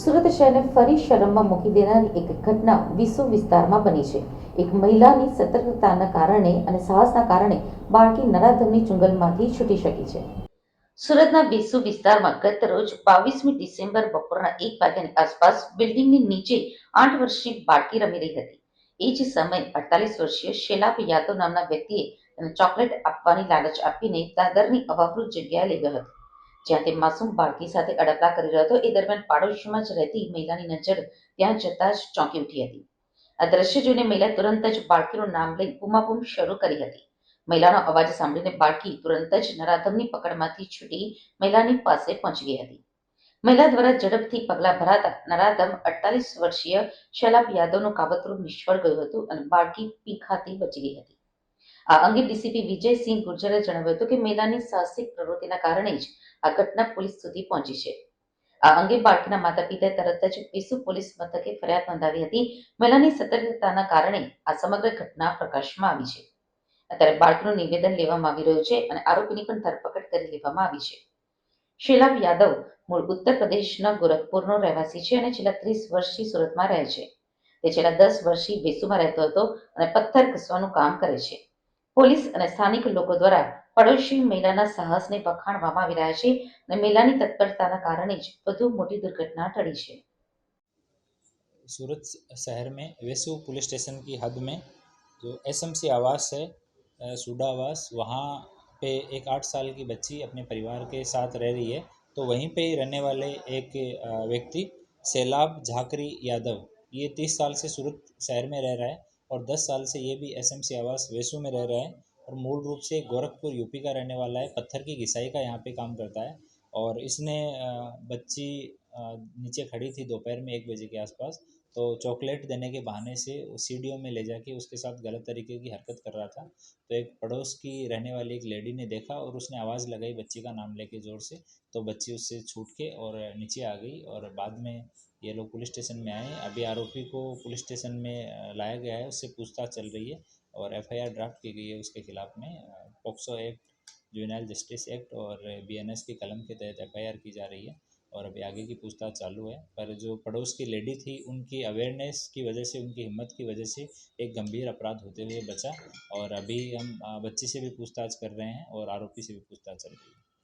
સુરત શહેરને ફરી શરમમાં મૂકી દેનારી એક ઘટના વિશ્વ વિસ્તારમાં બની છે. એક મહિલાની સતર્કતાના કારણે અને સાહસના કારણે બાળકી નરાધમની ચુંગલમાંથી છૂટી શકી છે. સુરતના વિશ્વ વિસ્તારમાં ગત રોજ બાવીસમી ડિસેમ્બર બપોરના એક વાગ્યાની આસપાસ બિલ્ડિંગની નીચે આઠ વર્ષીય બાળકી રમી રહી હતી. એ જ સમયે અડતાલીસ વર્ષીય શેલાપ યાદવ નામના વ્યક્તિએ ચોકલેટ આપવાની લાલચ આપીને દાદરની અવાવૃત જગ્યાએ લઈ ગયો હતો. જ્યાં તે માસૂમ બાળકી સાથે અડપલા કરી રહ્યો હતો, એ દરમિયાન પાડોશીમાં જ રહેતી મહિલાની નજર ત્યાં જતા જ ચોંકી ઉઠી હતી. આ દ્રશ્ય જોઈને મહિલા તુરંત જ બાળકીનું નામ લઈ બૂમાબૂમ શરૂ કરી હતી. મહિલાનો અવાજ સાંભળીને બાળકી તુરંત જ નરાધમની પકડમાંથી છૂટી મહિલાની પાસે પહોંચી ગઈ હતી. મહિલા દ્વારા ઝડપથી પગલાં ભરાતા નરાધમ અડતાલીસ વર્ષીય શલાબ યાદવનું કાવતરું નિષ્ફળ ગયું હતું અને બાળકી પીખાતી બચી ગઈ હતી. આ અંગે ડીસીપી વિજયસિંહ ગુર્જરે જણાવ્યું હતું કે મહિલાની સાહસિક પ્રવૃત્તિના કારણે જ આ ઘટના પોલીસ સુધી પહોંચી છે. આ અંગે બાળકીના માતા પિતાએ તરત જ પીસુ પોલીસ મથકે ફરિયાદ નોંધાવી હતી. મહિલાની સતર્કતાના કારણે આ સમગ્ર ઘટના પ્રકાશમાં આવી છે. અત્યારે બાળકનું નિવેદન લેવામાં આવી રહ્યું છે અને આરોપીની પણ ધરપકડ કરી લેવામાં આવી છે. શેલાબ યાદવ મૂળ ઉત્તર પ્રદેશના ગોરખપુરનો રહેવાસી છે અને છેલ્લા ત્રીસ વર્ષથી સુરતમાં રહે છે. તે છેલ્લા દસ વર્ષથી વેસુમાં રહેતો હતો અને પથ્થર ઘસવાનું કામ કરે છે. પોલીસ અને સ્થાનિક લોકો દ્વારા પડોશી મહિલાના સાહસને વખાણવામાં આવી રહ્યા છે અને મહિલાની તત્પરતાના કારણે જ વધુ મોટી દુર્ઘટના ટળી છે सूरत शहर में वेसु पुलिस स्टेशन की हद में जो एसएमसी आवास है अ, सूडा आवास वहाँ पे एक आठ साल की बच्ची अपने परिवार के साथ रह रही है तो वहीं पे ही रहने वाले एक अ, व्यक्ति सैलाब झाकरी यादव ये तीस साल से सूरत शहर में रह रहा है और दस साल से ये भी एसएमसी आवास वेसु में रह रहा है और मूल रूप से गोरखपुर यूपी का रहने वाला है, पत्थर की घिसाई का यहाँ पे काम करता है। और इसने बच्ची नीचे खड़ी थी दोपहर में एक बजे के आसपास तो चॉकलेट देने के बहाने से सीढ़ियों में ले जाके उसके साथ गलत तरीके की हरकत कर रहा था। तो एक पड़ोस की रहने वाली एक लेडी ने देखा और उसने आवाज़ लगाई बच्ची का नाम लेके ज़ोर से तो बच्ची उससे छूट के और नीचे आ गई और बाद में ये लोग पुलिस स्टेशन में आए। अभी आरोपी को पुलिस स्टेशन में लाया गया है। उससे पूछताछ चल रही है और एफआईआर ड्राफ्ट की गई है उसके खिलाफ में। POCSO act, juvenile justice act और बी बीएनएस की कलम के तहत एफआईआर की जा रही है और अभी आगे की पूछताछ चालू है। पर जो पड़ोस की लेडी थी, उनकी अवेयरनेस की वजह से, उनकी हिम्मत की वजह से एक गंभीर अपराध होते हुए बचा और अभी हम बच्ची से भी पूछताछ कर रहे हैं और आरोपी से भी पूछताछ चल रही है।